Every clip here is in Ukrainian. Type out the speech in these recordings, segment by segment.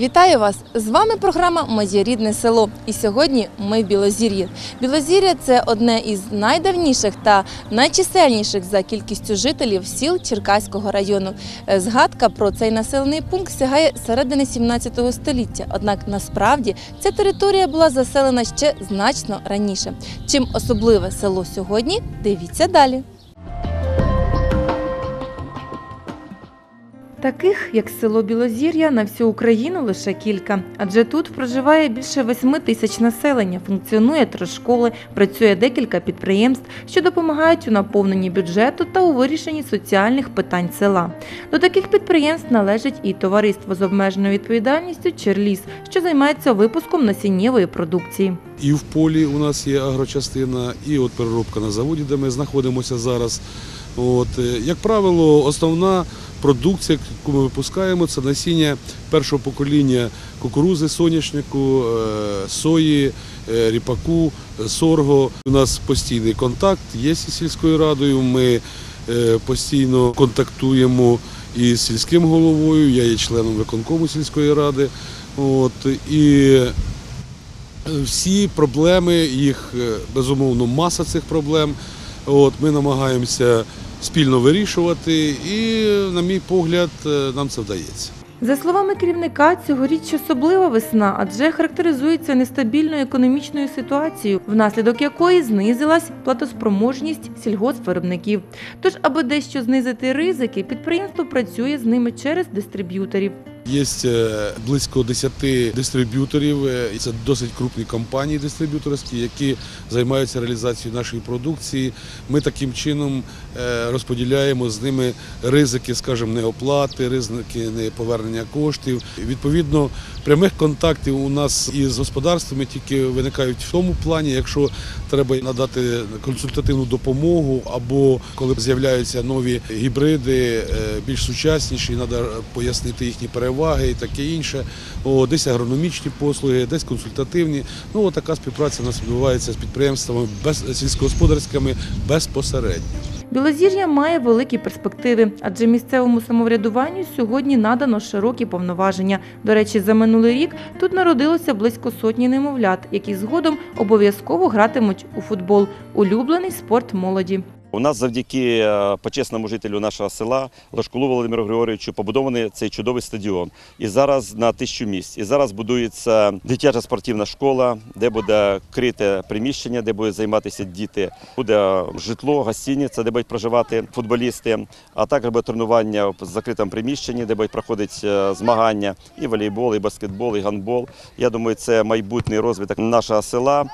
Вітаю вас! З вами програма Моє рідне село. І сьогодні ми в Білозір'ї. Білозір'я це одне із найдавніших та найчисельніших за кількістю жителів сіл Черкаського району. Е, Згадка про цей населений пункт сягає середини 17 століття. Однак насправді ця територія була заселена ще значно раніше. Чим особливе село сьогодні? Дивіться далі. Таких, як село Білозір'я, на всю Україну лише кілька, адже тут проживає більше восьми тисяч населення, функціонує три школи, працює декілька підприємств, що допомагають у наповненні бюджету та у вирішенні соціальних питань села. До таких підприємств належить і товариство з обмеженою відповідальністю Черліс, що займається випуском насіннєвої продукції. І в полі у нас є агрочастина, і от переробка на заводі, де ми знаходимося зараз. От, е, як правило, основна продукція, яку ми випускаємо, це насіння першого покоління кукурузи, соняшнику, е, сої, е, ріпаку, сорго. У нас постійний контакт є зі сільською радою. Ми е, постійно контактуємо із сільським головою. Я є членом виконкому сільської ради. От, і всі проблеми, їх безумовно маса цих проблем. От, ми намагаємося спільно вирішувати, і, на мій погляд, е, нам це вдається. За словами керівника, цьогоріч особлива весна, адже характеризується нестабільною економічною ситуацією, внаслідок якої знизилась платоспроможність сільгоспвиробників. Тож, аби дещо знизити ризики, підприємство працює з ними через дистриб'юторів. Є е, близько 10 дистриб'юторів, е, і це досить крупні компанії дистриб'юторські, які займаються реалізацією нашої продукції. Ми таким чином е, розподіляємо з ними ризики, скажімо, неоплати, ризики неповернення коштів. Відповідно, прямих контактів у нас із господарствами тільки виникають в тому плані, якщо треба надати консультативну допомогу, або коли з'являються нові гібриди, більш сучасніші, треба пояснити їхні переваги і таке інше. О, десь агрономічні послуги, десь консультативні. Ну, от така співпраця у нас відбувається з підприємствами без сільськогосподарськими безпосередньо. Білозір'я має великі перспективи, адже місцевому самоврядуванню сьогодні надано широкі повноваження. До речі, за минулий рік тут народилося близько сотні немовлят, які згодом обов'язково гратимуть у футбол улюблений спорт молоді. У нас завдяки е, почесному жителю нашого села Лашкулу Володимиру Григоровичу побудований цей чудовий стадіон. І зараз на тисячу місць. І зараз будується дитяча спортивна школа, де буде крите приміщення, де будуть займатися діти. Буде житло, гостиниця, де будуть проживати футболісти, а також буде тренування в закритому приміщенні, де будуть проходити е, змагання і волейбол, і баскетбол, і гандбол. Я думаю, це майбутній розвиток нашого села.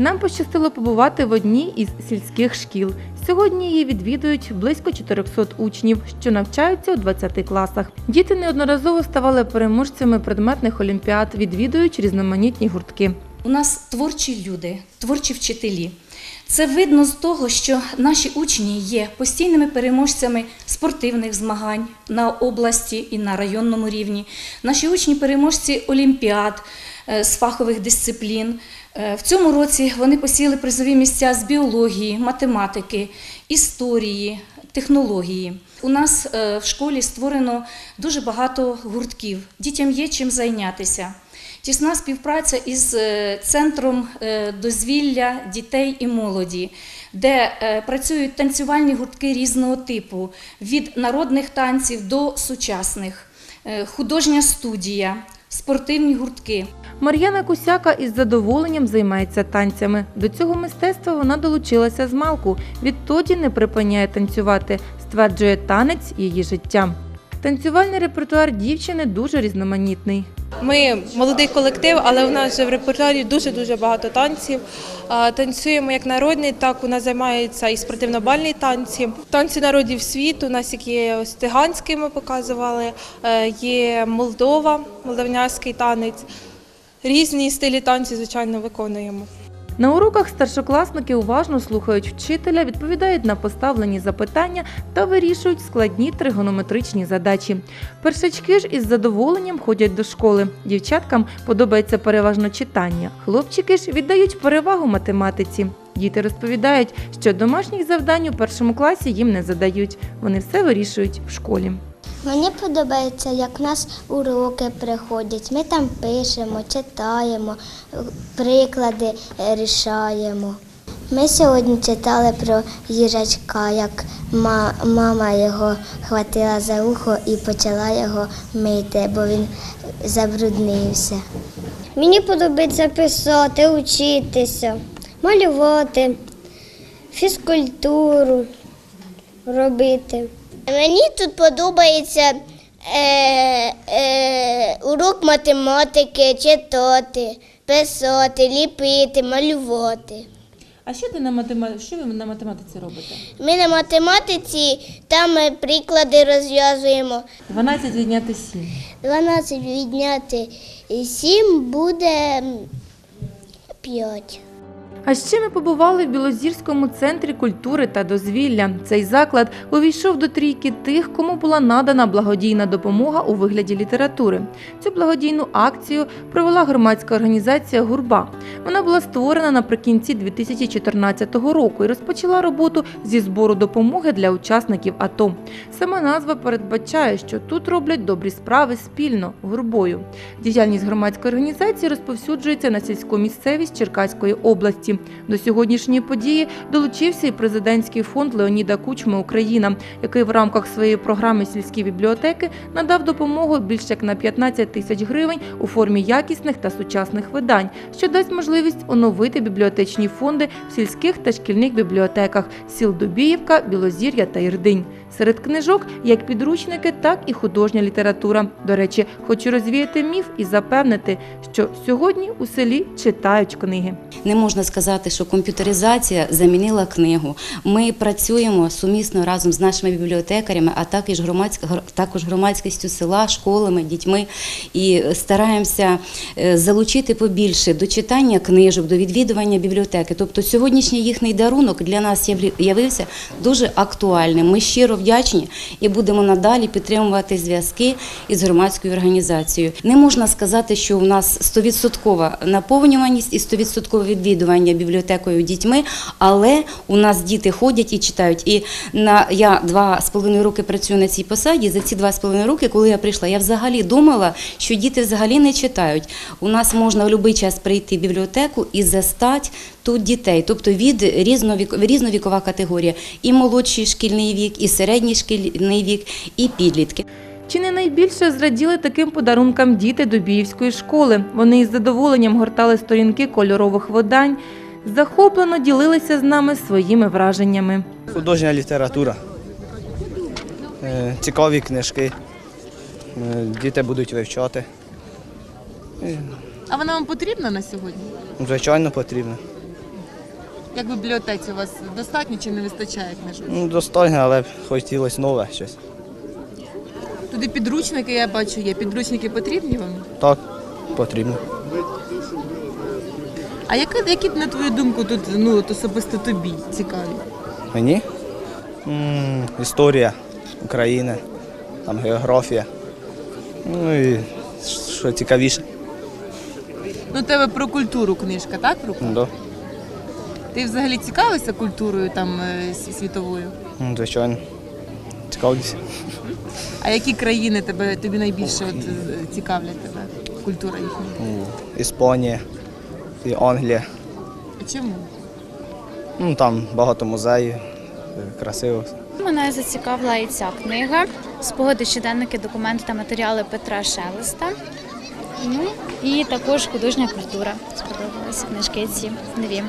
Нам пощастило побувати в одній із сільських шкіл. Сьогодні її відвідують близько 400 учнів, що навчаються у 20 класах. Діти неодноразово ставали переможцями предметних олімпіад, відвідують різноманітні гуртки. У нас творчі люди, творчі вчителі. Це видно з того, що наші учні є постійними переможцями спортивних змагань на області і на районному рівні. Наші учні переможці олімпіад е, з фахових дисциплін. Е, В цьому році вони посіли призові місця з біології, математики, історії, технології. У нас е, в школі створено дуже багато гуртків. Дітям є чим зайнятися. Тісна співпраця із е, центром дозвілля дітей і молоді, де працюють танцювальні гуртки різного типу, від народних танців до сучасних, художня студія, спортивні гуртки. Мар'яна Кусяка із задоволенням займається танцями. До цього мистецтва вона долучилася з малку. Відтоді не припиняє танцювати, стверджує танець її життя. Танцювальний репертуар дівчини дуже різноманітний. Ми молодий колектив, але у нас вже в репертуарі дуже дуже багато танців. Танцюємо як народний, так у нас займаються і спортивно-бальні танці. Танці народів світу. У нас є ось циганський, ми показували, е, є Молдова, молдавнянський танець. Різні стилі танців, звичайно, виконуємо. На уроках старшокласники уважно слухають вчителя, відповідають на поставлені запитання та вирішують складні тригонометричні задачі. Першачки ж із задоволенням ходять до школи. Дівчаткам подобається переважно читання. Хлопчики ж віддають перевагу математиці. Діти розповідають, що домашніх завдань у першому класі їм не задають. Вони все вирішують в школі. Мені подобається, як в нас уроки приходять. Ми там пишемо, читаємо, приклади рішаємо. Ми сьогодні читали про їжачка, як мама його хватила за ухо і почала його мити, бо він забруднився. Мені подобається писати, учитися, малювати, фізкультуру робити. Мені тут подобається е, е, урок математики, читати, писати, ліпити, малювати. А що ти на математиці? Що ви на математиці робите? Ми на математиці там е, приклади розв'язуємо. 12 відняти 7. 12 відняти 7 буде 5. А ще ми побували в Білозірському центрі культури та дозвілля. Цей заклад увійшов до трійки тих, кому була надана благодійна допомога у вигляді літератури. Цю благодійну акцію провела громадська організація Гурба. Вона була створена наприкінці 2014 року і розпочала роботу зі збору допомоги для учасників АТО. Сама назва передбачає, що тут роблять добрі справи спільно гурбою. Діяльність громадської організації розповсюджується на сільську місцевість Черкаської області. До сьогоднішньої події долучився і президентський фонд Леоніда Кучми Україна, який в рамках своєї програми сільські бібліотеки надав допомогу більш як на 15 тисяч гривень у формі якісних та сучасних видань, що дасть можливість оновити бібліотечні фонди в сільських та шкільних бібліотеках сіл Дубіївка, Білозір'я та Ірдинь. Серед книжок як підручники, так і художня література. До речі, хочу розвіяти міф і запевнити, що сьогодні у селі читають книги. Не можна сказати, що комп'ютеризація замінила книгу. Ми працюємо сумісно разом з нашими бібліотекарями, а також також громадськістю села, школами, дітьми і стараємося е, залучити побільше до читання книжок, до відвідування бібліотеки. Тобто сьогоднішній їхній дарунок для нас явився дуже актуальним. Ми щиро вдячні і будемо надалі підтримувати зв'язки із громадською організацією. Не можна сказати, що у нас 100% наповнюваність і 100% відвідування бібліотекою дітьми, але у нас діти ходять і читають. І на я два з половиною роки працюю на цій посаді. За ці два з половиною роки, коли я прийшла, я взагалі думала, що діти взагалі не читають. У нас можна в будь-який час прийти в бібліотеку і застати тут дітей, тобто від різновік, різновікова категорія, і молодший шкільний вік, і середній шкільний вік, і підлітки. Чи не найбільше зраділи таким подарункам діти Дубіївської школи? Вони із задоволенням гортали сторінки кольорових видань, захоплено ділилися з нами своїми враженнями. Художня література. Е, Цікаві книжки. Е, Діти будуть вивчати. А вона вам потрібна на сьогодні? Звичайно, потрібно. Як в бібліотеці у вас достатньо чи не вистачає книжок? Ну, достойно, але б хотілося нове щось. Туди підручники, я бачу, є. Підручники потрібні вам? Так, потрібно. А які, які на твою думку тут ну, от особисто тобі цікаві? Мені? М, Історія України, там географія. Ну і що цікавіше. Ну, у тебе про культуру книжка, так? в руках? Ну, да. Ти взагалі цікавишся культурою там е, світовою? Ну, Звичайно. Цікавлюся. А які країни тебе тобі найбільше от, цікавлять тебе? Культура їхня? Іспанія і Англія. А чому? Ну, там багато музеїв, е, красиво. Мене зацікавила і ця книга спогади, щоденники, документи та матеріали Петра Шелеста. Ну і також художня культура. Сподобалися книжки ці дві.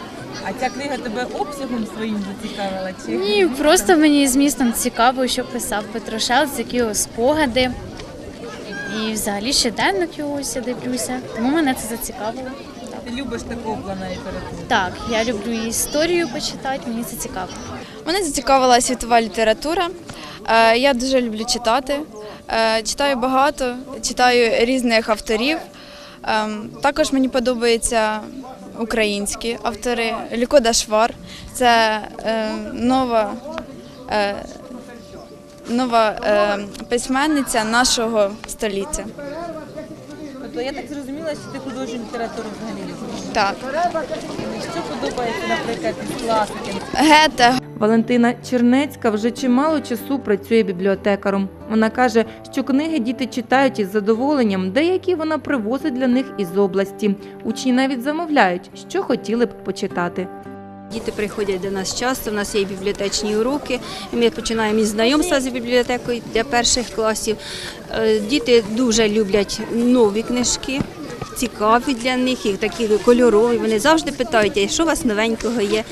А ця книга тебе обсягом своїм зацікавила? Чи Ні, просто мені змістом цікаво, що писав Петро Шелест, які його спогади. І взагалі щоденник його ось я дивлюся. Тому мене це зацікавило. ти любиш такого плана літературу? Так, я люблю і історію почитати, мені це цікаво. Мене зацікавила світова література. Е, Я дуже люблю читати. Е, Читаю багато, читаю різних авторів. Ем, Також мені подобаються українські автори. Лікода Дашвар це е, нова, е, нова е, письменниця нашого століття. Тобто я так зрозуміла, що ти художню літературу взагалі любиш. Так. Що подобається, наприклад, із класики? Гете, Валентина Чернецька вже чимало часу працює бібліотекаром. Вона каже, що книги діти читають із задоволенням, деякі вона привозить для них із області. Учні навіть замовляють, що хотіли б почитати. Діти приходять до нас часто, у нас є бібліотечні уроки. Ми починаємо із знайомства з бібліотекою для перших класів. Е, Діти дуже люблять нові книжки, цікаві для них, і такі кольорові. Вони завжди питають, а що у вас новенького є,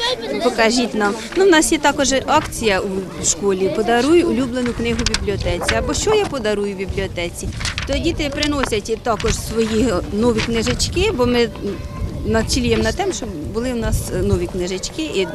покажіть нам. Ну, у нас є також акція у школі Подаруй улюблену книгу в бібліотеці. Або що я подарую в бібліотеці. То діти приносять також свої нові книжечки, бо ми націлюємо на те, щоб були в нас нові книжечки, і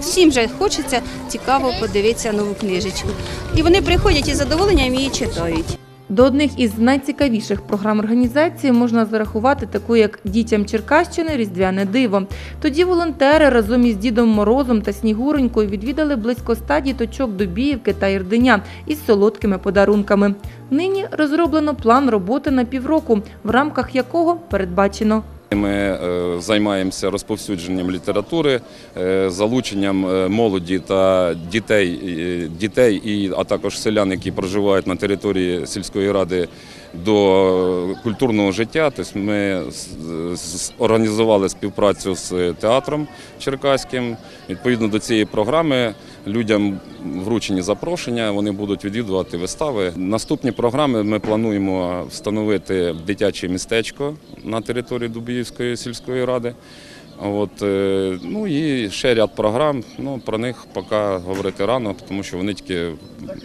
всім же хочеться цікаво подивитися нову книжечку. І вони приходять із задоволенням її читають. До одних із найцікавіших програм організації можна зарахувати таку, як дітям Черкащини Різдвяне диво. Тоді волонтери разом із Дідом Морозом та Снігуренькою відвідали близько ста діточок Дубіївки та Ірденя із солодкими подарунками. Нині розроблено план роботи на півроку, в рамках якого передбачено Ми е, займаємося розповсюдженням літератури, е, залученням е, молоді та дітей, дітей а також селян, які проживають на території сільської ради до культурного життя. Тобто ми організували співпрацю з театром Черкаським. Відповідно до цієї програми людям вручені запрошення, вони будуть відвідувати вистави. Наступні програми ми плануємо встановити дитяче містечко на території Дубіївської сільської ради. От, е, ну і ще ряд програм. Ну, про них поки говорити рано, тому що вони тільки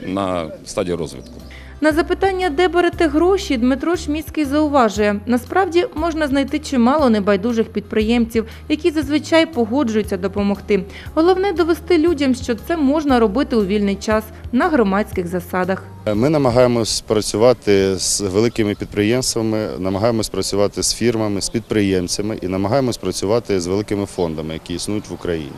на стадії розвитку. На запитання, де берете гроші, Дмитро Шміцький зауважує, насправді можна знайти чимало небайдужих підприємців, які зазвичай погоджуються допомогти. Головне довести людям, що це можна робити у вільний час на громадських засадах. Ми намагаємось працювати з великими підприємствами, намагаємось працювати з фірмами, з підприємцями і намагаємось працювати з великими фондами, які існують в Україні.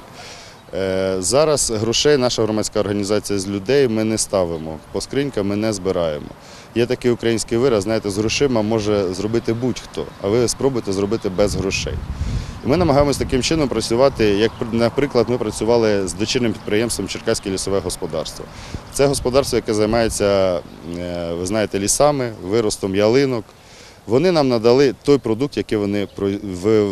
Е, Зараз грошей наша громадська організація з людей ми не ставимо, по скринькам ми не збираємо. Є такий український вираз, знаєте, з грошима може зробити будь-хто, а ви спробуйте зробити без грошей. Ми намагаємось таким чином працювати, як, наприклад, ми працювали з дочірним підприємством Черкаське лісове господарство. Це господарство, яке займається, е, ви знаєте, лісами, виростом ялинок. Вони нам надали той продукт, який вони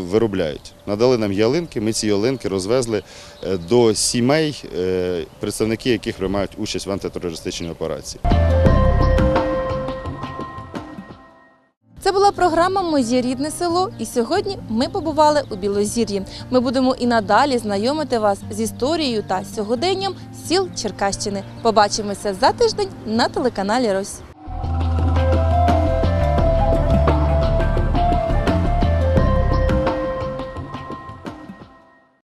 виробляють. Надали нам ялинки, ми ці ялинки розвезли е, до сімей, е, представники яких приймають участь в антитерористичній операції. Це була програма Моє рідне село. І сьогодні ми побували у Білозір'ї. Ми будемо і надалі знайомити вас з історією та сьогоденням сіл Черкащини. Побачимося за тиждень на телеканалі Рось.